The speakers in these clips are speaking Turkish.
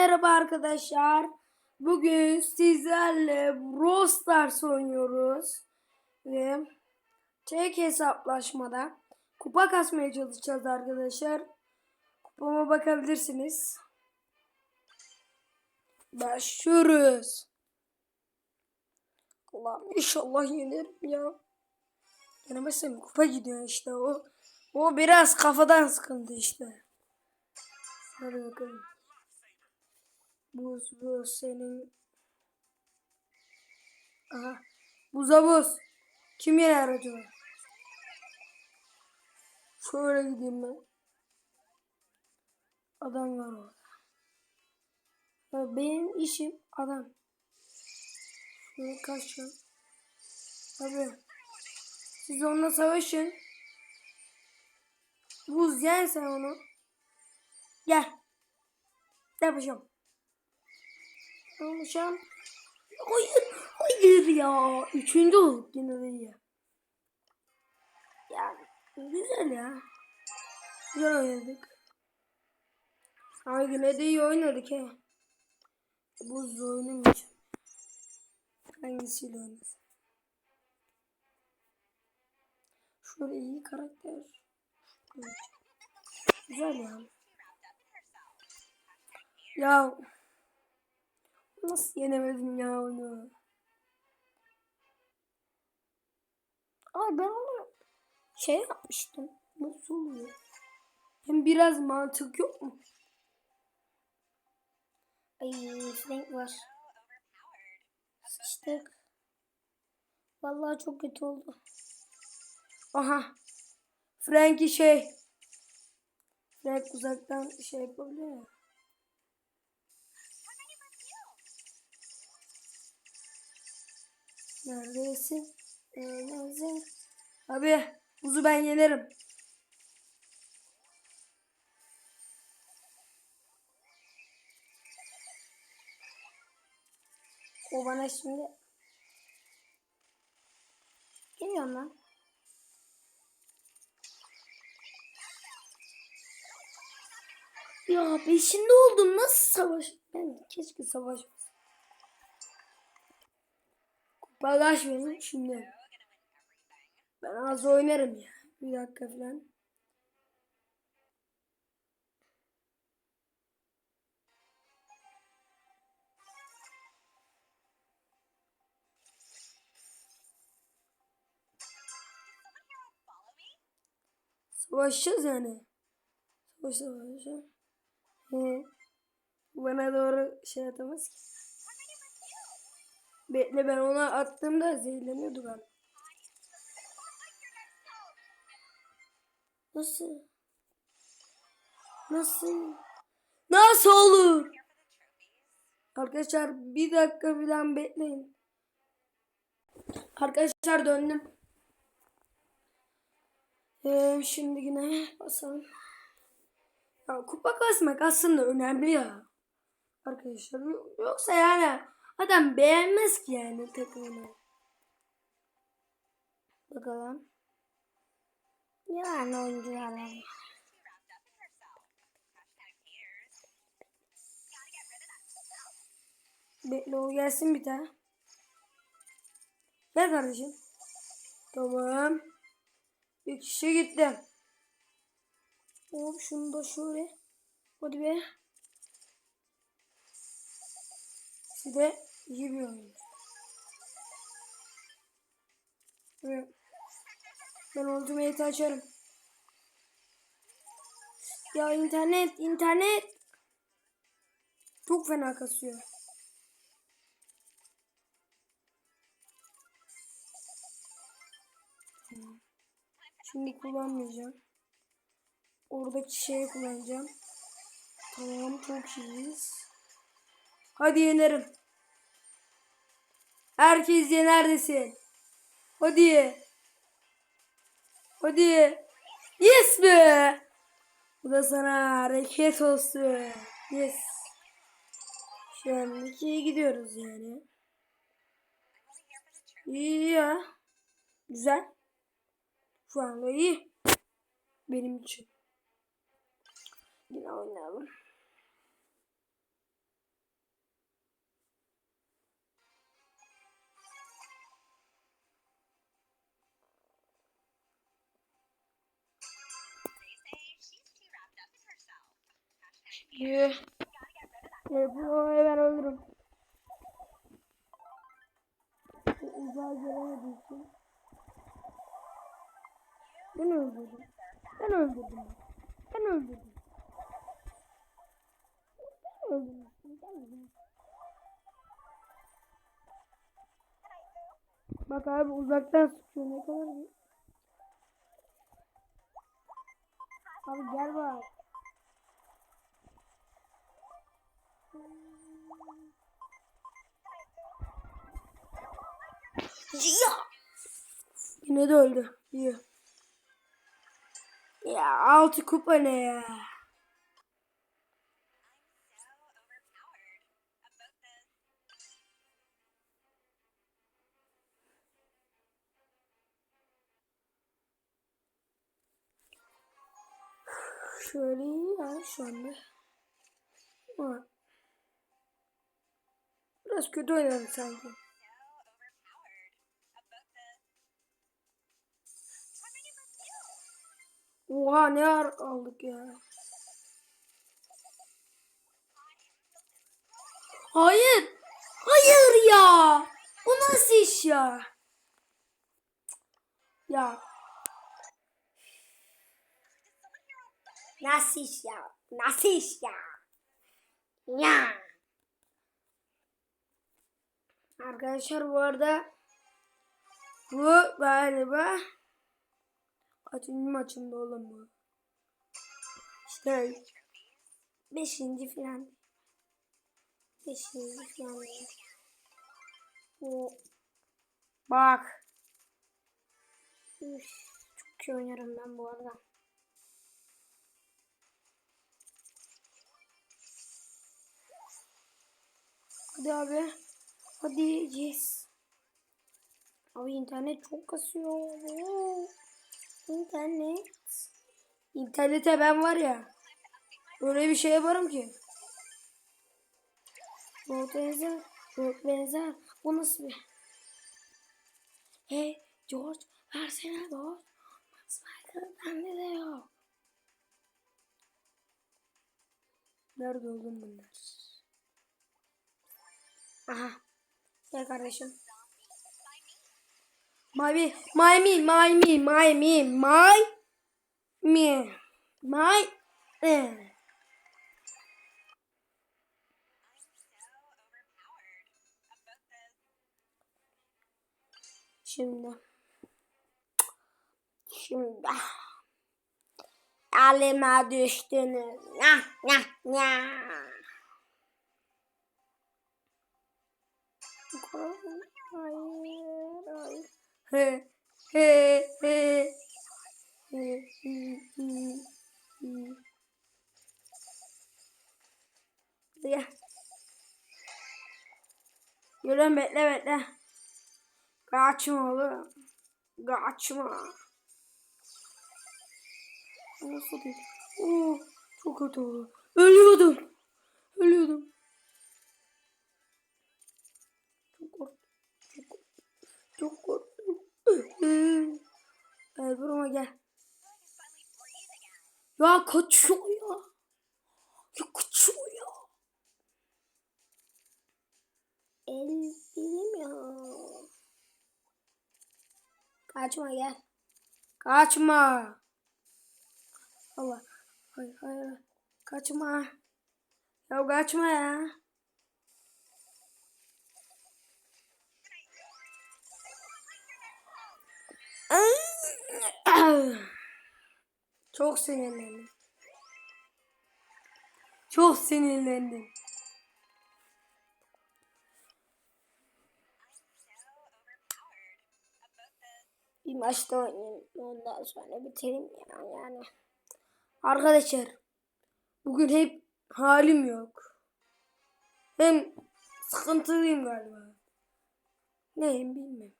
merhaba arkadaşlar. Bugün sizlerle Brawl Stars oynuyoruz. Ve tek hesaplaşmada kupa kasmaya çalışacağız arkadaşlar. Kupama bakabilirsiniz. Başlıyoruz. Allah'ım inşallah yenerim ya. Yenemezsem kupa gidiyor işte o. O biraz kafadan sıkıntı işte. Hadi bakalım. Buz buz senin. Aha. Buza buz. Kim yener acaba? Şöyle gideyim ben. Adam var orada. Ya benim işim adam. Şöyle kaçın. Tabii. Siz onunla savaşın. Buz yen sen onu. Gel. Yapacağım. Yapacağım. Hayır. Hayır ya. Üçüncü olduk yine de iyi. Ya güzel ya. Güzel oynadık. Ay yine de iyi oynadık he. Buzlu oynamayacağım. Hangisiyle oynasın? Şöyle iyi karakter. Güzel ya. Ya nasıl yenemedim ya onu? Ay ben onu şey yapmıştım. Nasıl oluyor? Hem biraz mantık yok mu? Ay Frank var. Sıçtık. Vallahi çok kötü oldu. Aha. Frank'i şey. Frank uzaktan şey yapabiliyor ya. Neredesin? Neredesin? Abi buzu ben yenerim. O bana şimdi Geliyorum lan. Ya peşinde oldum. Nasıl savaş? Ben keşke savaş. Benim şimdi. Ben az oynarım ya. Bir dakika falan. Savaşacağız yani. Savaş savaş. He. Bana doğru şey atamaz ki. Bekle ben ona attığımda zehirleniyordu ben. Nasıl? Nasıl? Nasıl olur? Arkadaşlar bir dakika falan bekleyin. Arkadaşlar döndüm. Ee, şimdi yine basalım. Ya kupa kasmak aslında önemli ya. Arkadaşlar yoksa yani adam beğenmez ki yani takımını. Bakalım. Yani oyuncular var. Bekle o gelsin bir tane. Gel kardeşim. Tamam. Bir kişi gitti. Hop şunu da şöyle. Hadi be. Size iyi. Ben ultimate'i açarım. Ya internet, internet. Çok fena kasıyor. Şimdi kullanmayacağım. Oradaki şeyi kullanacağım. Tamam çok iyiyiz. Hadi yenerim. Herkes yenerdesin. Hadi. Hadi. Yes be. Bu da sana hareket olsun. Yes. Şu an ikiye gidiyoruz yani. İyi ya. Güzel. Şu anda iyi. Benim için. Yine oynayalım. Yuh. Evet, bunu hemen öldürürüm. Bu Uzağa gelemediği. Ben öldürdüm. Ben öldürdüm. Ben öldürdüm. Ben öldürdüm. Ben öldürdüm. Bak abi uzaktan sıkıyor ne kadar. Abi gel bak. Ya. Yine de öldü. İyi. Ya altı kupa ne ya? Şöyle ya şu anda. Ama biraz kötü oynadım sanki. Oha ne ar aldık ya. Hayır. Hayır ya. Bu nasıl iş ya? Ya. Nasıl iş ya? Nasıl iş ya? Ya. Arkadaşlar bu arada bu galiba kaçıncı maçımda oğlum bu? İşte beşinci falan. Beşinci falan. O bak. Üf, çok iyi oynarım ben bu arada. Hadi abi. Hadi yes. Abi internet çok kasıyor. Oo. İnternet. İnternete ben var ya. Öyle bir şey yaparım ki. Çok benzer. Çok benzer. Bu nasıl bir... Hey George versene George. Sniper bende de yok. Nerede oğlum bunlar? Aha. Gel kardeşim. Me, my me, my me, my eh. Şimdi. Şimdi. Elime düştünüz. Nyah, nyah, nyah. Hayır, hayır. He, he, he. He, hi, hi, hi. Gel. Yürü bekle bekle. Kaçma oğlum. Kaçma. Nasıl değil? Oo, çok kötü oldu. Ölüyordum. Ölüyordum. Çok korktum. Çok korktum. Korktum. Gel. Ya kaçıyor ya. Ya kaçıyor ya. El bilim ya. Kaçma gel. Kaçma. Allah. Hayır hayır. Kaçma. Ya kaçma ya. Çok sinirlendim. Çok sinirlendim. Bir maçta oynayayım. Ondan sonra bitireyim ya yani. Arkadaşlar bugün hep halim yok. Hem sıkıntılıyım galiba. Neyim bilmem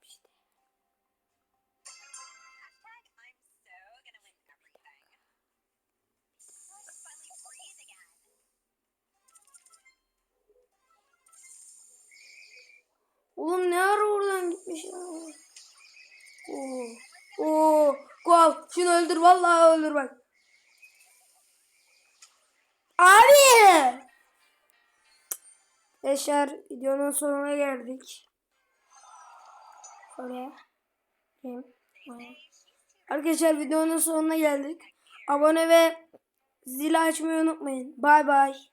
öldür. Vallahi öldür bak. Abi! Arkadaşlar videonun sonuna geldik. Oraya. Arkadaşlar videonun sonuna geldik. Abone ve zil açmayı unutmayın. Bay bay.